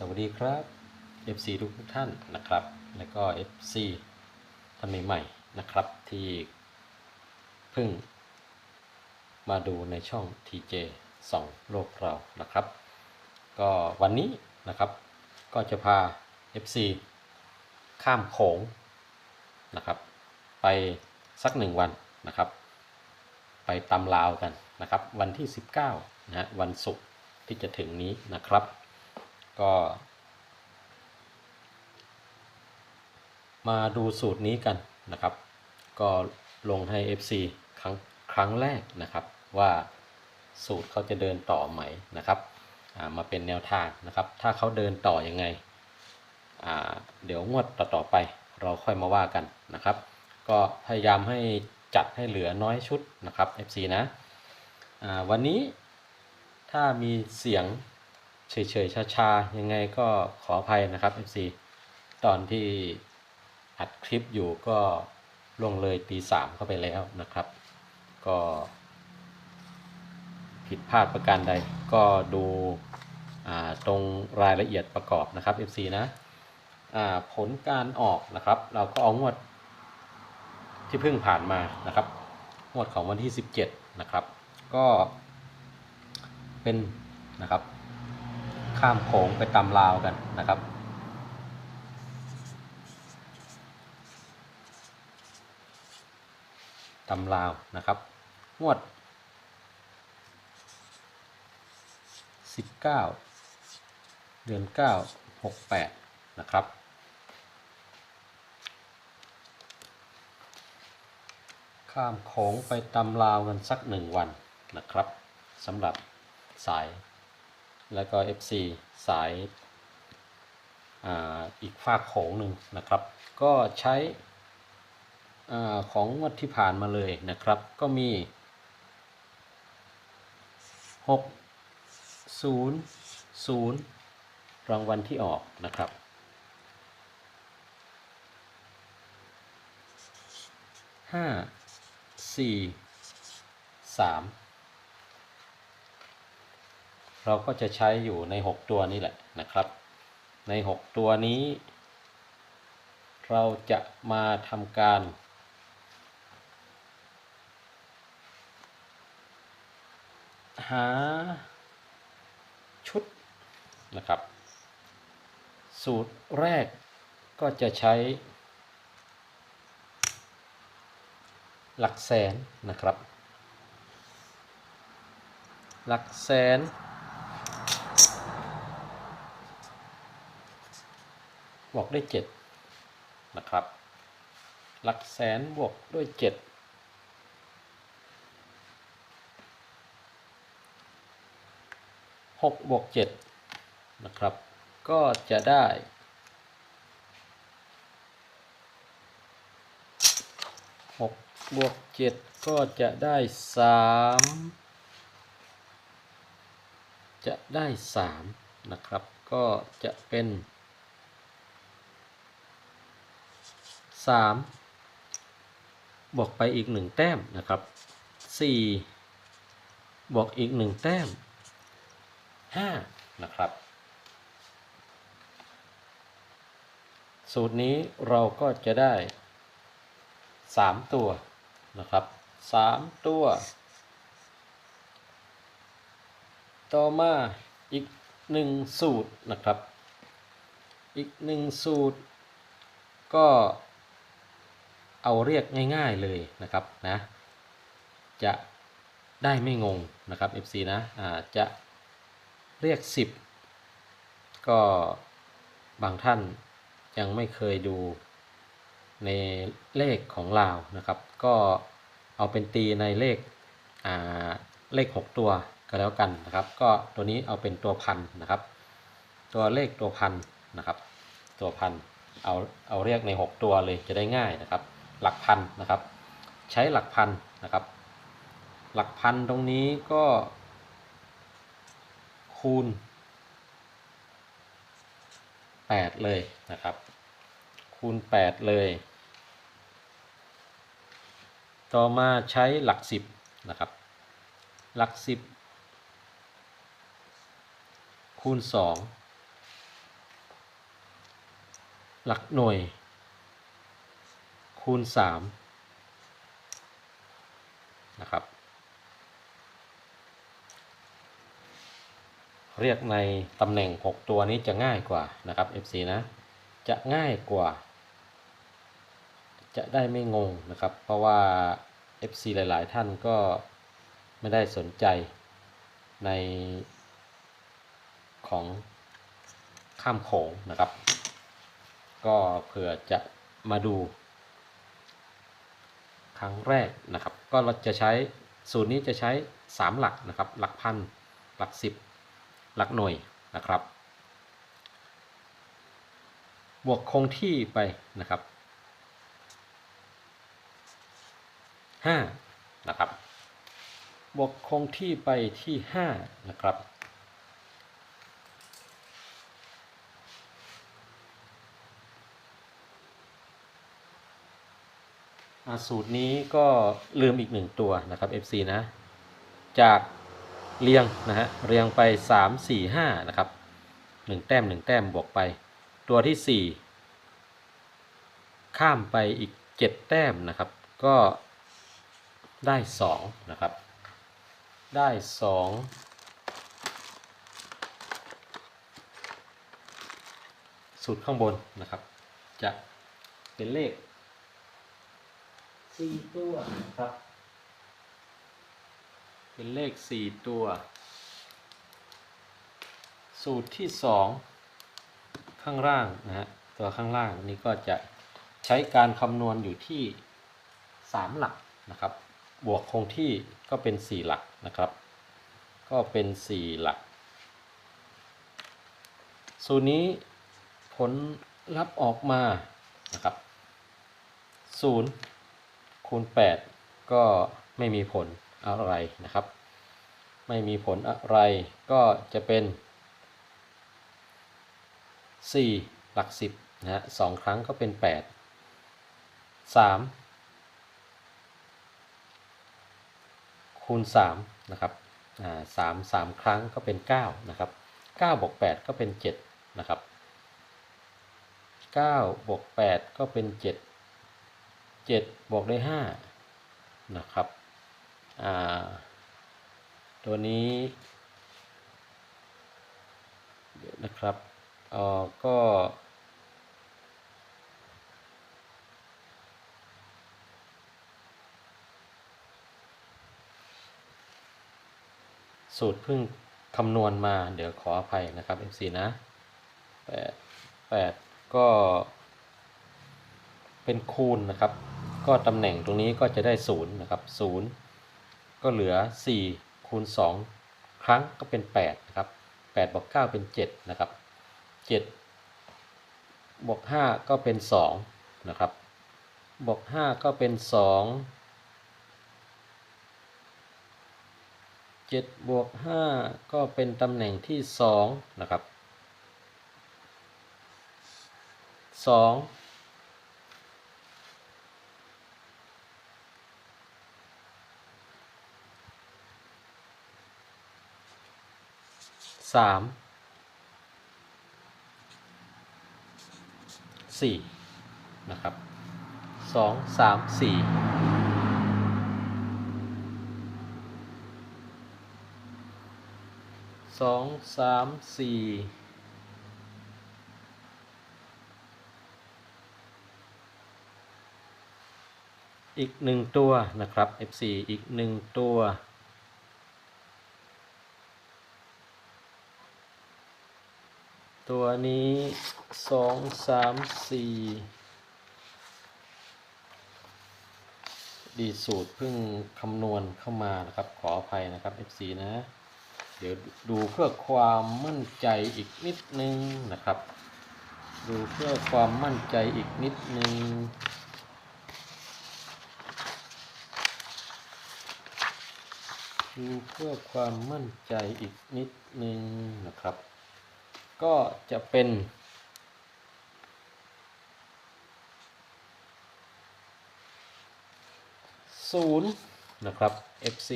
สวัสดีครับ FC ทุกท่านนะครับ แล้วก็ FC ท่านใหม่ๆนะครับที่เพิ่งมาดูในช่อง TJ ส่องโลกเรานะครับ ก็วันนี้นะครับก็จะพา FC ข้ามโขงนะครับ ไปสักหนึ่งวันนะครับ ไปตำลาวกันนะครับ วันที่ 19นะฮะวันศุกร์ที่จะถึงนี้นะครับ ก็มาดูสูตรนี้กันนะครับ ก็ลงให้ FC ครั้งครั้งแรกนะครับ ว่าสูตรเขาจะเดินต่อไหมนะครับามาเป็นแนวทางนะครับ ถ้าเขาเดินต่อยังไง เดี๋ยวงวดต่อๆไปเราค่อยมาว่ากันนะครับ ก็พยายามให้จัดให้เหลือน้อยชุดนะครับ FC นะวันนี้ถ้ามีเสียง เฉยๆชาๆยังไงก็ขออภัยนะครับ FC ตอนที่อัดคลิปอยู่ก็ล่วงเลยตีสามเข้าไปแล้วนะครับ ก็ ผิดพลาดประการใดก็ดูตรงรายละเอียดประกอบนะครับ FC นะผลการออกนะครับ เราก็เอางวดที่เพิ่งผ่านมานะครับ งวดของวันที่ 17 นะครับ ก็เป็นนะครับ ข้ามโขงไปตำลาวกันนะครับ ตำลาวนะครับ งวด 19 เดือน 9 68 นะครับข้ามโขงไปตำลาวกันสักหนึ่งวันนะครับสำหรับสาย แล้วก็ FC สายอีกฝากโขงหนึ่งนะครับ ก็ใช้อของงวดที่ผ่านมาเลยนะครับ ก็มี 6 0 0 รางวัลที่ออกนะครับห้าสี่สาม เราก็จะใช้อยู่ใน 6 ตัวนี้แหละนะครับ ใน 6 ตัวนี้ เราจะมาทำการ หาชุดนะครับ สูตรแรกก็จะใช้ หลักแสนนะครับ หลักแสน บวกด้วยเจ็ดนะครับ หลักแสนบวกด้วยเจ็ดหกบวกเจ็ดนะครับ ก็จะได้หกบวกเจ็ดก็จะได้สามจะได้สามนะครับ ก็จะเป็นามบวกไปอีกหนึ่งแต้มนะครับสี่บวกอีกหนึ่งแต้มห้านะครับ สูตรนี้เราก็จะได้สามตัวนะครับสามตัว ต่อมาอีกหนึ่งสูตรนะครับ อีกหนึ่งสูตรก็ เอาเรียกง่ายๆเลยนะครับนะ จะได้ไม่งงนะครับ FC นะอ่าจะเรียก 10 ก็บางท่านยังไม่เคยดูในเลขของลาวนะครับ ก็เอาเป็นตีในเลขอ่าเลข 6 ตัวก็แล้วกันนะครับ ก็ตัวนี้เอาเป็นตัวพันนะครับ ตัวเลขตัวพันนะครับ ตัวพันเอาเอาเรียกใน 6 ตัวเลยจะได้ง่ายนะครับ หลักพันนะครับ ใช้หลักพันนะครับ หลักพันตรงนี้ก็ คูณ 8 เลยนะครับ คูณ 8 เลย ต่อมาใช้หลัก 10 นะครับ หลัก 10 คูณ 2 หลักหน่วย คูณสามนะครับ เรียกในตำแหน่ง 6 ตัวนี้จะง่ายกว่านะครับ FC นะจะง่ายกว่า จะได้ไม่งงนะครับ เพราะว่า FC หลาย ๆ ท่านก็ไม่ได้สนใจในของข้ามโขงนะครับ ก็เผื่อจะมาดู ครั้งแรกนะครับ ก็เราจะใช้สูตรนี้จะใช้ 3 หลักนะครับ หลักพัน หลักสิบหลักหน่วยนะครับ บวกคงที่ไปนะครับ 5 นะครับ บวกคงที่ไปที่ 5 นะครับ สูตรนี้ก็ลืมอีกหนึ่งตัวนะครับ FC นะ จากเรียงนะฮะเรียงไป 3 4 5 นะครับ 1 แต้ม 1 แต้มบวกไป ตัวที่ 4 ข้ามไปอีก 7 แต้มนะครับ ก็ได้ 2 นะครับ ได้ 2 สูตรข้างบนนะครับ จะเป็นเลข สี่ตัวนะครับ เป็นเลขสี่ตัว สูตรที่สองข้างล่างนะฮะตัวข้างล่างนี้ก็จะใช้การคำนวณอยู่ที่สามหลักนะครับ บวกคงที่ก็เป็นสี่หลักนะครับ ก็เป็นสี่หลัก สูตรนี้ผลลัพธ์ออกมานะครับศูนย์ คูณ 8 ก็ไม่มีผลอะไรนะครับ ไม่มีผลอะไรก็จะเป็น 4 หลัก 10นะฮะสองครั้งก็เป็น 8 3 คูณ3นะครับอ่าสามสามครั้งก็เป็น 9 นะครับ9บวก8ก็เป็น 7 นะครับ9บวก8ก็เป็น 7 7 บวกได้5นะครับตัวนี้นะครับเออก็สูตรเพิ่งคำนวณมาเดี๋ยวขออภัยนะครับ MC นะ8 8 ก็เป็นคูณนะครับ ก็ตำแหน่งตรงนี้ก็จะได้0นะครับ0ก็เหลือ 4 คูณ 2 ครั้งก็เป็น8นะครับ8บวก9เป็น 7 นะครับ 7 บวก 5 ก็เป็น 2 นะครับ บวก 5 ก็เป็น 2 7 บวก 5 ก็เป็นตำแหน่งที่ 2 นะครับ 2 สามสี่นะครับสองสามสี่สองสามสี่อีกหนึ่งตัวนะครับ F4 อีกหนึ่งตัว ตัวนี้สองสามสี่ดีสูตรเพิ่งคำนวณเข้ามานะครับ ขออภัยนะครับ FC นะ เดี๋ยวดูเพื่อความมั่นใจอีกนิดนึงนะครับ ดูเพื่อความมั่นใจอีกนิดนึงดูเพื่อความมั่นใจอีกนิดนึงนะครับ ก็จะเป็นศูนย์นะครับ FC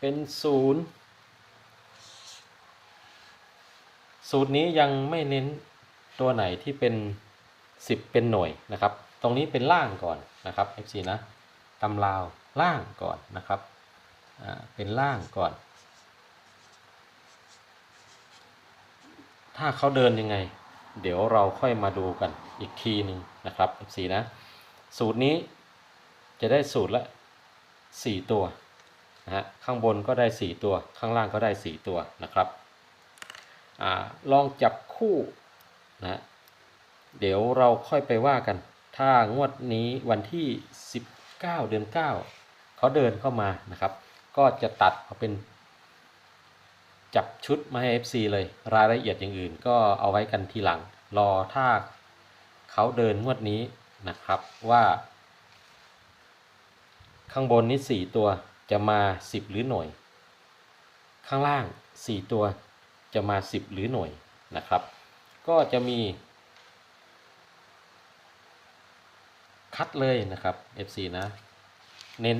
เป็นศูนย์สูตรนี้ยังไม่เน้นตัวไหนที่เป็น 10 เป็นหน่วยนะครับ ตรงนี้เป็นล่างก่อนนะครับ FC นะตำราวล่างก่อนนะครับ เป็นล่างก่อน ถ้าเขาเดินยังไง เดี๋ยวเราค่อยมาดูกันอีกทีหนึ่งนะครับ FC นะ สูตรนี้จะได้สูตรละ 4 ตัวนะฮะข้างบนก็ได้ 4 ตัว ข้างล่างก็ได้ 4 ตัวนะครับอลองจับคู่นะฮะเดี๋ยวเราค่อยไปว่ากัน ถ้างวดนี้วันที่ 19 เดือน 9 เขาเดินเข้ามานะครับ ก็จะตัดเอาเป็น จับชุดมาให้ FC เลย รายละเอียดอย่างอื่นก็เอาไว้กันทีหลัง รอถ้าเขาเดินงวดนี้นะครับว่า ข้างบนนี้ 4 ตัวจะมา 10 หรือหน่วย ข้างล่าง 4 ตัวจะมา 10 หรือหน่วยนะครับ ก็จะมี คัดเลยนะครับ FC นะ เน้น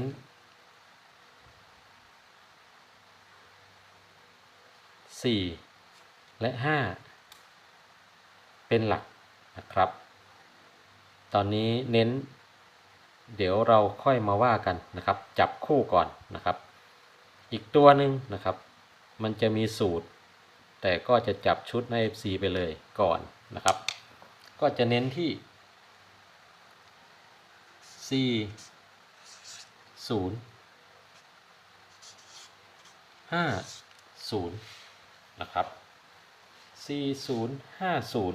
4 และ 5 เป็นหลักนะครับ ตอนนี้เน้น เดี๋ยวเราค่อยมาว่ากันนะครับ จับคู่ก่อนนะครับ อีกตัวหนึ่งนะครับ มันจะมีสูตร แต่ก็จะจับชุดใน FC ไปเลยก่อนนะครับ ก็จะเน้นที่ 4 0 5 0 นะครับ 40 50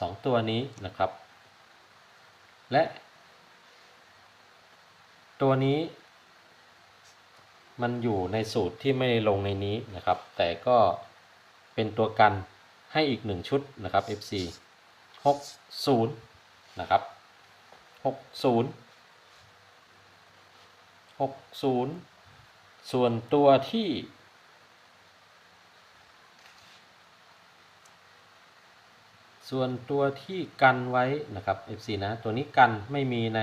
2 ตัวนี้นะครับ และ ตัวนี้ มันอยู่ในสูตรที่ไม่ได้ลงในนี้นะครับ แต่ก็เป็นตัวกันให้อีกหนึ่งชุดนะครับ FC 60 นะครับ 60 60 ส่วนตัวที่ ส่วนตัวที่กันไว้นะครับ FC นะ ตัวนี้กันไม่มีใน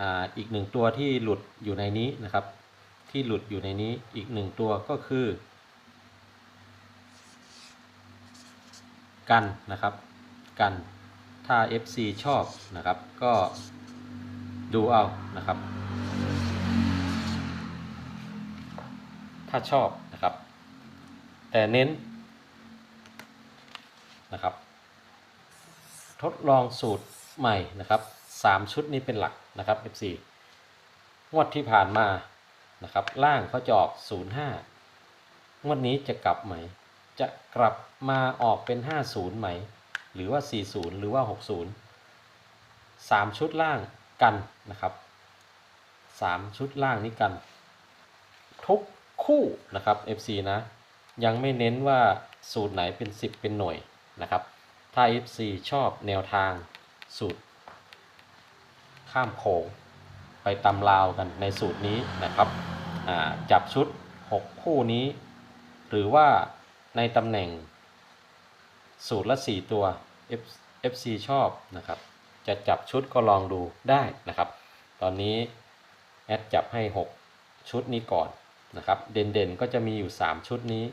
ออีกหนึ่งตัวที่หลุดอยู่ในนี้นะครับ ที่หลุดอยู่ในนี้อีกหนึ่งตัวก็คือ กันนะครับ กันถ้า FC ชอบนะครับ ก็ดูเอานะครับ ถ้าชอบนะครับ แต่เน้นนะครับ ทดลองสูตรใหม่นะครับ 3 ชุดนี้เป็นหลักนะครับ F4 งวดที่ผ่านมานะครับ ล่างเขาจะออก 05 งวดนี้จะกลับไหม จะกลับมาออกเป็น 50 ไหม หรือว่า 40 หรือว่า 60 3 ชุดล่างกันนะครับ 3 ชุดล่างนี้กัน ทุกคู่นะครับ FC นะ ยังไม่เน้นว่าสูตรไหนเป็น 10 เป็นหน่วยนะครับ ถ้า FC ชอบแนวทางสูตร ข้ามโขงไปตำลาวกันในสูตรนี้นะครับจับชุด 6 คู่นี้ หรือว่าในตำแหน่งสูตรละ 4 ตัว FC ชอบนะครับ จะจับชุดก็ลองดูได้นะครับ ตอนนี้แอดจับให้ 6 ชุดนี้ก่อนนะครับ เด่นๆก็จะมีอยู่ 3 ชุดนี้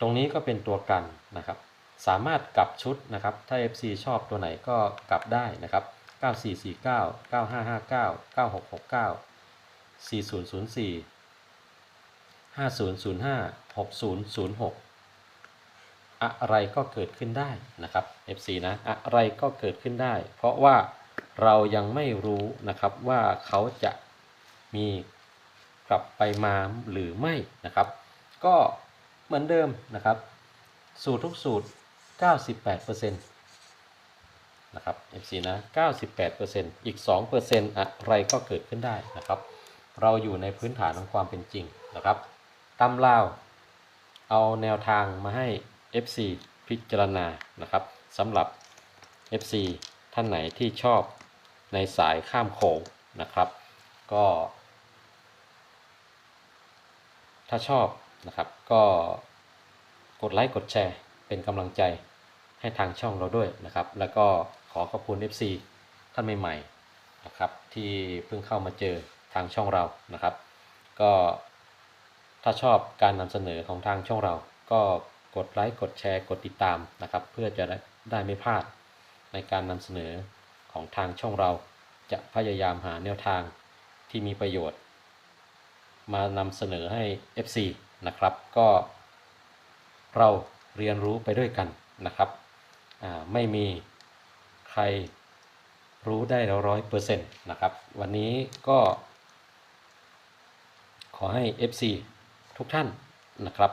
ตรงนี้ก็เป็นตัวกันนะครับ สามารถกลับชุดนะครับ ถ้า FC ชอบตัวไหนก็กลับได้นะครับ 9449 9559 9669 4004 5005 6006 อะไรก็เกิดขึ้นได้นะครับ FC นะอะไรก็เกิดขึ้นได้ เพราะว่าเรายังไม่รู้นะครับว่าเขาจะมีกลับไปมาหรือไม่นะครับ ก็เหมือนเดิมนะครับ สูตรทุกสูตร 98%นะครับ FC นะ 98%อีก 2%อะไรก็เกิดขึ้นได้นะครับ เราอยู่ในพื้นฐานของความเป็นจริงนะครับตำลาวเอาแนวทางมาให้ FC พิจารณานะครับสำหรับ FC ท่านไหนที่ชอบในสายข้ามโขงนะครับ ก็ ถ้าชอบนะครับก็กดไลค์กดแชร์เป็นกำลังใจ ให้ทางช่องเราด้วยนะครับ แล้วก็ขอขอบคุณ FC ท่านใหม่ๆนะครับที่เพิ่งเข้ามาเจอทางช่องเรานะครับ ก็ถ้าชอบการนำเสนอของทางช่องเรา ก็กดไลค์กดแชร์กดติดตามนะครับ เพื่อจะได้ไม่พลาดในการนำเสนอของทางช่องเรา จะพยายามหาแนวทางที่มีประโยชน์ มานำเสนอให้ FC นะครับก็เราเรียนรู้ไปด้วยกันนะครับ ไม่มีใครรู้ได้ร้อยเปอร์เซ็นต์นะครับ วันนี้ก็ ขอให้ FC ทุกท่านนะครับ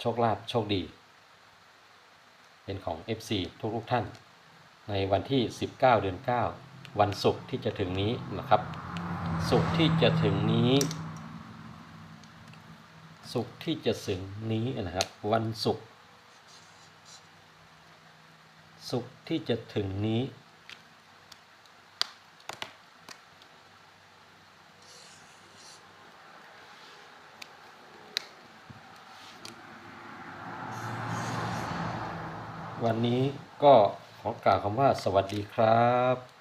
โชคลาภโชคดี เป็นของ FC ทุกทุกท่าน ในวันที่ 19 เดือน 9 วันศุกร์ที่จะถึงนี้นะครับ ศุกร์ที่จะถึงนี้ ศุกร์ที่จะถึงนี้นะครับ วันศุกร์ ศุกร์ที่จะถึงนี้ วันนี้ก็ขอกล่าวคำว่าสวัสดีครับ